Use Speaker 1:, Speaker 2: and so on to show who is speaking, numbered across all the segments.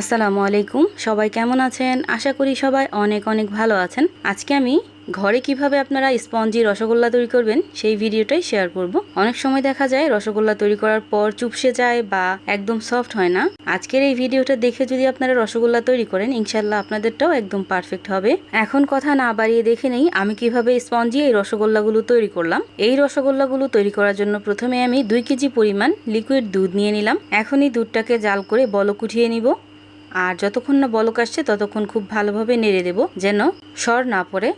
Speaker 1: আসসালামু আলাইকুম। সবাই কেমন আছেন? আশা করি সবাই অনেক অনেক ভালো আছেন। আজকে আমি ঘরে কীভাবে আপনারা স্পঞ্জি রসগোল্লা তৈরি করবেন সেই ভিডিওটাই শেয়ার করব। অনেক সময় দেখা যায় রসগোল্লা তৈরি করার পর চুপসে যায় বা একদম সফট হয় না। আজকের এই ভিডিওটা দেখে যদি আপনারা রসগোল্লা তৈরি করেন ইনশাল্লাহ আপনাদেরটাও একদম পারফেক্ট হবে। এখন কথা না বাড়িয়ে দেখে নেই, আমি কীভাবে স্পঞ্জি এই রসগোল্লাগুলো তৈরি করলাম। এই রসগোল্লাগুলো তৈরি করার জন্য প্রথমে আমি দুই কেজি পরিমাণ লিকুইড দুধ নিয়ে নিলাম। এখনই দুধটাকে জাল করে বলক উঠিয়ে নিব। আর যতক্ষণ না বলক আসছে, ততক্ষণ খুব ভালোভাবে নেড়ে দেব যেন সর না পড়ে।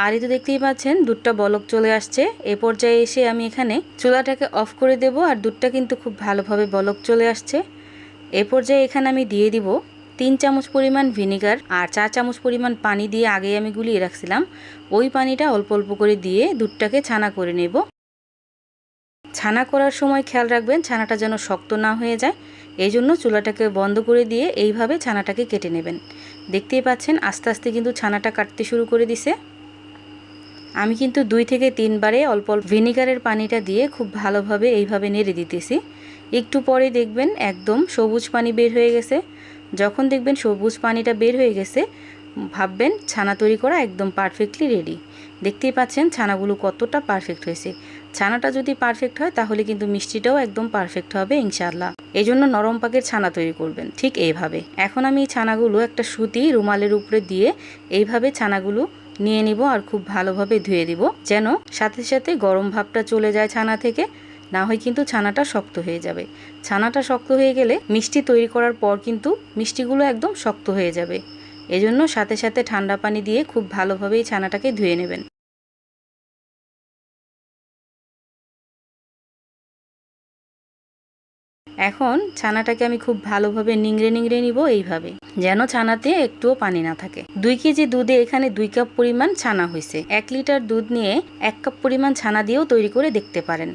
Speaker 1: আর এই তো দেখতেই পাচ্ছেন, দুধটা বলক চলে আসছে। এ পর্যায়ে এসে আমি এখানে চুলাটাকে অফ করে দেব আর দুধটা কিন্তু খুব ভালোভাবে বলক চলে আসছে। এ পর্যায়ে এখানে আমি দিয়ে দিব তিন চামচ পরিমাণ ভিনেগার আর চার চামচ পরিমাণ পানি দিয়ে আগে আমি গুলিয়ে রাখছিলাম। ওই পানিটা অল্প অল্প করে দিয়ে দুধটাকে ছানা করে নেব। ছানা করার সময় খেয়াল রাখবেন ছানাটা যেন শক্ত না হয়ে যায়। এই জন্য চুলাটাকে বন্ধ করে দিয়ে এইভাবে ছানাটাকে কেটে নেবেন। দেখতেই পাচ্ছেন আস্তে আস্তে কিন্তু ছানাটা কাটতে শুরু করে দিছে। আমি কিন্তু দুই থেকে তিনবারে অল্প অল্প ভিনিগারের পানিটা দিয়ে খুব ভালোভাবে এইভাবে নেড়ে দিতেছি। একটু পরে দেখবেন একদম সবুজ পানি বের হয়ে গেছে। যখন দেখবেন সবুজ পানিটা বের হয়ে গেছে ভাববেন, ছানা তৈরি করা একদম পারফেক্টলি রেডি দেখতেই পাচ্ছেন ছানাগুলো কতটা পারফেক্ট হয়েছে। ছানাটা যদি পারফেক্ট হয়, তাহলে কিন্তু মিষ্টিটাও একদম পারফেক্ট হবে ইনশাল্লাহ এই জন্য নরম পাকের ছানা তৈরি করবেন, ঠিক এইভাবে। এখন আমি এই ছানাগুলো একটা সুতি রুমালের উপরে দিয়ে এইভাবে ছানাগুলো নিয়ে নিব আর খুব ভালোভাবে ধুয়ে দিব, যেন সাথে সাথে গরম ভাবটা চলে যায় ছানা থেকে। না হয় কিন্তু ছানাটা শক্ত হয়ে যাবে। ছানাটা শক্ত হয়ে গেলে মিষ্টি তৈরি করার পর কিন্তু মিষ্টিগুলো একদম শক্ত হয়ে যাবে। এজন্য সাথে সাথে ঠান্ডা পানি দিয়ে খুব ভালোভাবে এই ছানাটাকে ধুয়ে নেবেন। এখন ছানাটাকে আমি খুব ভালোভাবে নিংড়ে নিংড়ে নিব এইভাবে, যেন ছানাতে একটুও পানি না থাকে। দুই কেজি দুধে এখানে দুই কাপ পরিমাণ ছানা হয়েছে। এক লিটার দুধ নিয়ে এক কাপ পরিমাণ ছানা দিয়েও তৈরি করে দেখতে পারেন।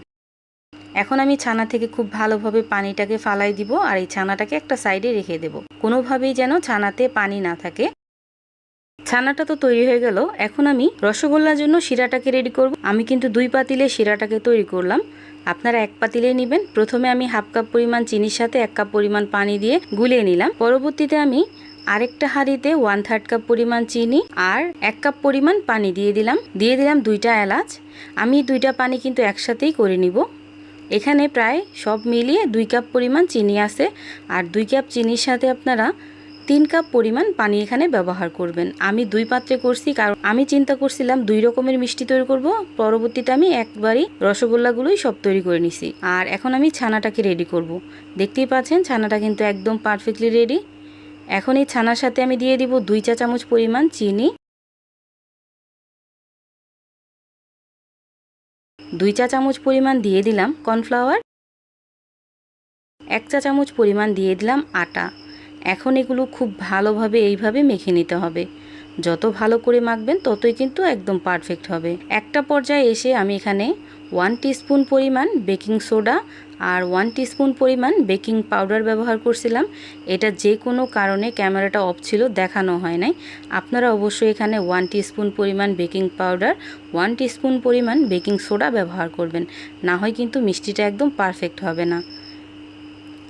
Speaker 1: এখন আমি ছানা থেকে খুব ভালোভাবে পানিটাকে ফালাই দিব আর এই ছানাটাকে একটা সাইডে রেখে দেব। কোনোভাবেই যেন ছানাতে পানি না থাকে। ছানাটা তো তৈরি হয়ে গেল। এখন আমি রসগোল্লার জন্য শিরাটাকে রেডি করব। আমি কিন্তু দুই পাতিলে শিরাটাকে তৈরি করলাম। আপনারা এক পাতিলে নেবেন। প্রথমে আমি হাফ কাপ পরিমাণ চিনির সাথে এক কাপ পরিমাণ পানি দিয়ে গুলিয়ে নিলাম। পরবর্তীতে আমি আরেকটা হাঁড়িতে ওয়ান থার্ড কাপ পরিমাণ চিনি আর এক কাপ পরিমাণ পানি দিয়ে দিলাম। দিয়ে দিলাম দুইটা এলাচ। আমি দুইটা পানি কিন্তু একসাথেই করে নিব। এখানে প্রায় সব মিলিয়ে দুই কাপ পরিমাণ চিনি আছে। আর দুই কাপ চিনির সাথে আপনারা তিন কাপ পরিমাণ পানি এখানে ব্যবহার করবেন। আমি দুই পাত্রে করছি, কারণ আমি চিন্তা করছিলাম দুই রকমের মিষ্টি তৈরি করব। পরবর্তীতে আমি একবারই রসগোল্লাগুলোই সব তৈরি করে নিছি। আর এখন আমি ছানাটাকে রেডি করব। দেখতেই পাচ্ছেন, ছানাটা কিন্তু একদম পারফেক্টলি রেডি এখন এই ছানার সাথে আমি দিয়ে দিব দুই চা চামচ পরিমাণ চিনি। দুই চা চামচ পরিমাণ দিয়ে দিলাম কর্নফ্লাওয়ার, এক চা চামচ পরিমাণ দিয়ে দিলাম আটা। এখন এগুলো খুব ভালোভাবে এইভাবে মেখে নিতে হবে। যত ভালো করে মাখবেন ততই কিন্তু একদম পারফেক্ট হবে। একটা পর্যায়ে এসে আমি এখানে ওয়ান টিস্পুন পরিমাণ বেকিং সোডা আর ওয়ান টিস্পুন পরিমাণ বেকিং পাউডার ব্যবহার করছিলাম। এটা যে কোনো কারণে ক্যামেরাটা অফ ছিল, দেখানো হয় নাই। আপনারা অবশ্যই এখানে ওয়ান টিস্পুন পরিমাণ বেকিং পাউডার, ওয়ান টিস্পুন পরিমাণ বেকিং সোডা ব্যবহার করবেন। না হয় কিন্তু মিষ্টিটা একদম পারফেক্ট হবে না।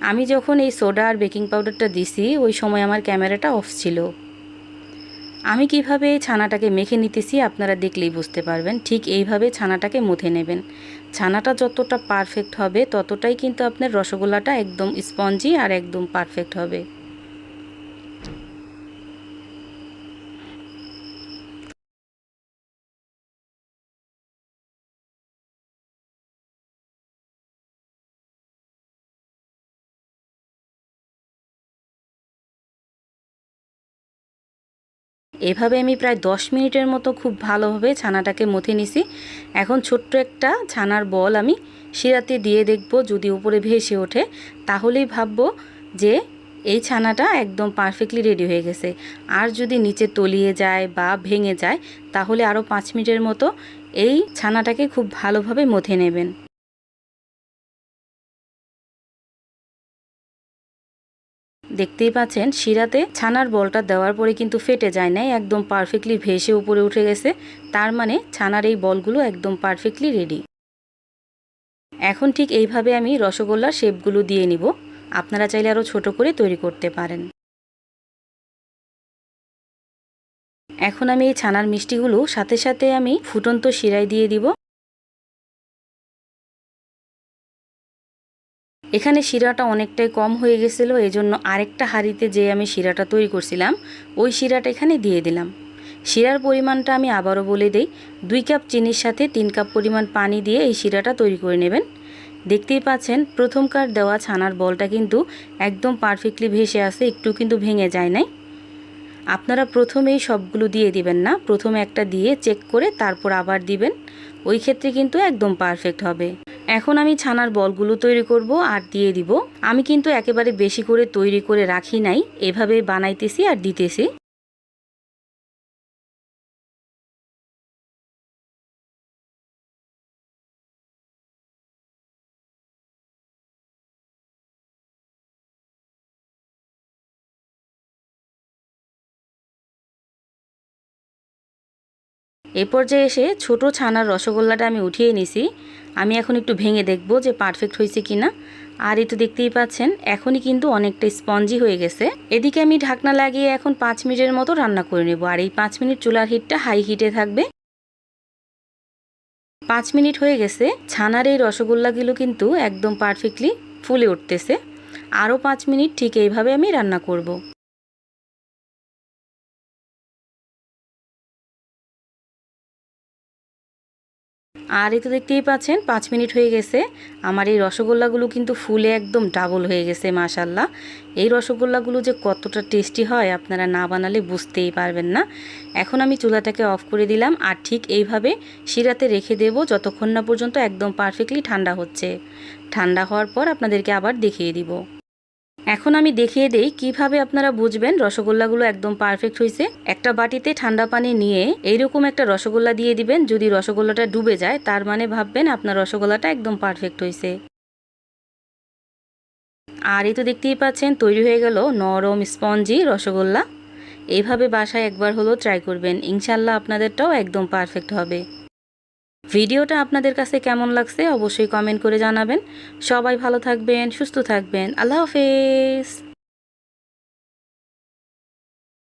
Speaker 1: আমি যখন এই সোডা আর বেকিং পাউডারটা দিছি, ওই সময় আমার ক্যামেরাটা অফ ছিল। আমি কীভাবে ছানাটাকে মেখে নিতেছি আপনারা দেখলেই বুঝতে পারবেন। ঠিক এইভাবে ছানাটাকে মুথে নেবেন। ছানাটা যতটা পারফেক্ট হবে, ততটাই কিন্তু আপনার রসগোল্লাটা একদম স্পঞ্জি আর একদম পারফেক্ট হবে। এভাবে আমি প্রায় দশ মিনিটের মতো খুব ভালোভাবে ছানাটাকে মথে নিছি। এখন ছোট্ট একটা ছানার বল আমি শিরাতে দিয়ে দেখব যদি উপরে ভেসে ওঠে। তাহলেই ভাববো যে এই ছানাটা একদম পারফেক্টলি রেডি হয়ে গেছে। আর যদি নিচে তলিয়ে যায় বা ভেঙে যায়, তাহলে আরও পাঁচ মিনিটের মতো এই ছানাটাকে খুব ভালোভাবে মথে নেবেন। দেখতেই পাচ্ছেন, শিরাতে ছানার বলটা দেওয়ার পরে কিন্তু ফেটে যায় নাই, একদম পারফেক্টলি ভেসে উপরে উঠে গেছে। তার মানে ছানার এই বলগুলো একদম পারফেক্টলি রেডি এখন ঠিক এইভাবে আমি রসগোল্লার শেপগুলো দিয়ে নিব। আপনারা চাইলে আরও ছোট করে তৈরি করতে পারেন। এখন আমি এই ছানার মিষ্টিগুলো সাথে সাথে আমি ফুটন্ত শিরায় দিয়ে দিব। এখানে শিরাটা অনেকটাই কম হয়ে গেছিল, এজন্য আরেকটা হাঁড়িতে যে আমি শিরাটা তৈরি করছিলাম, ওই শিরাটা এখানে দিয়ে দিলাম। শিরার পরিমাণটা আমি আবারও বলে দিই, দুই কাপ চিনির সাথে তিন কাপ পরিমাণ পানি দিয়ে এই শিরাটা তৈরি করে নেবেন। দেখতেই পাচ্ছেন প্রথমকার দেওয়া ছানার বলটা কিন্তু একদম পারফেক্টলি ভেসে আসে, একটু কিন্তু ভেঙে যায় নাই। আপনারা প্রথমেই সবগুলো দিয়ে দিবেন না, প্রথমে একটা দিয়ে চেক করে তারপর আবার দিবেন, ওই ক্ষেত্রে কিন্তু একদম পারফেক্ট হবে। এখন আমি ছানার বলগুলো তৈরি করব আর দিয়ে দিব। আমি কিন্তু একেবারে বেশি করে তৈরি করে রাখি নাই। এভাবে বানাইতেছি আর দিতেছি। এ পর্যায়ে এসে ছোট ছানার রসগোল্লাটা আমি উঠিয়ে নিছি। আমি এখন একটু ভেঙে দেখব যে পারফেক্ট হয়েছে কি না আর এই তো দেখতেই পাচ্ছেন, এখনই কিন্তু অনেকটা স্পঞ্জি হয়ে গেছে। এদিকে আমি ঢাকনা লাগিয়ে এখন পাঁচ মিনিটের মতো রান্না করে নেব। আর এই পাঁচ মিনিট চুলার হিটটা হাই হিটে থাকবে। পাঁচ মিনিট হয়ে গেছে, ছানার এই রসগোল্লাগুলো কিন্তু একদম পারফেক্টলি ফুলে উঠতেছে। আরও পাঁচ মিনিট ঠিক এইভাবে আমি রান্না করব। আর এই তো দেখতেই পাচ্ছেন, পাঁচ মিনিট হয়ে গেছে। আমার এই রসগোল্লাগুলো কিন্তু ফুলে একদম ডাবল হয়ে গেছে মাশাল্লাহ এই রসগোল্লাগুলো যে কতটা টেস্টি হয় আপনারা না বানালে বুঝতেই পারবেন না। এখন আমি চুলাটাকে অফ করে দিলাম আর ঠিক এইভাবে শিরাতে রেখে দেব যতক্ষণ না পর্যন্ত একদম পারফেক্টলি ঠান্ডা হচ্ছে। ঠান্ডা হওয়ার পর আপনাদেরকে আবার দেখিয়ে দিব। এখন আমি দেখিয়ে দেই কীভাবে আপনারা বুঝবেন রসগোল্লাগুলো একদম পারফেক্ট হয়েছে একটা বাটিতে ঠান্ডা পানি নিয়ে এইরকম একটা রসগোল্লা দিয়ে দিবেন, যদি রসগোল্লাটা ডুবে যায়, তার মানে ভাববেন আপনার রসগোল্লাটা একদম পারফেক্ট হয়েছে আর এই তো দেখতেই পাচ্ছেন, তৈরি হয়ে গেল নরম স্পঞ্জি রসগোল্লা। এইভাবে বাসায় একবার হলো ট্রাই করবেন ইনশাল্লাহ আপনাদেরটাও একদম পারফেক্ট হবে। ভিডিওটা আপনাদের কাছে কেমন লাগছে অবশ্যই কমেন্ট করে জানাবেন। সবাই ভালো থাকবেন, সুস্থ থাকবেন। আল্লাহ হাফেজ।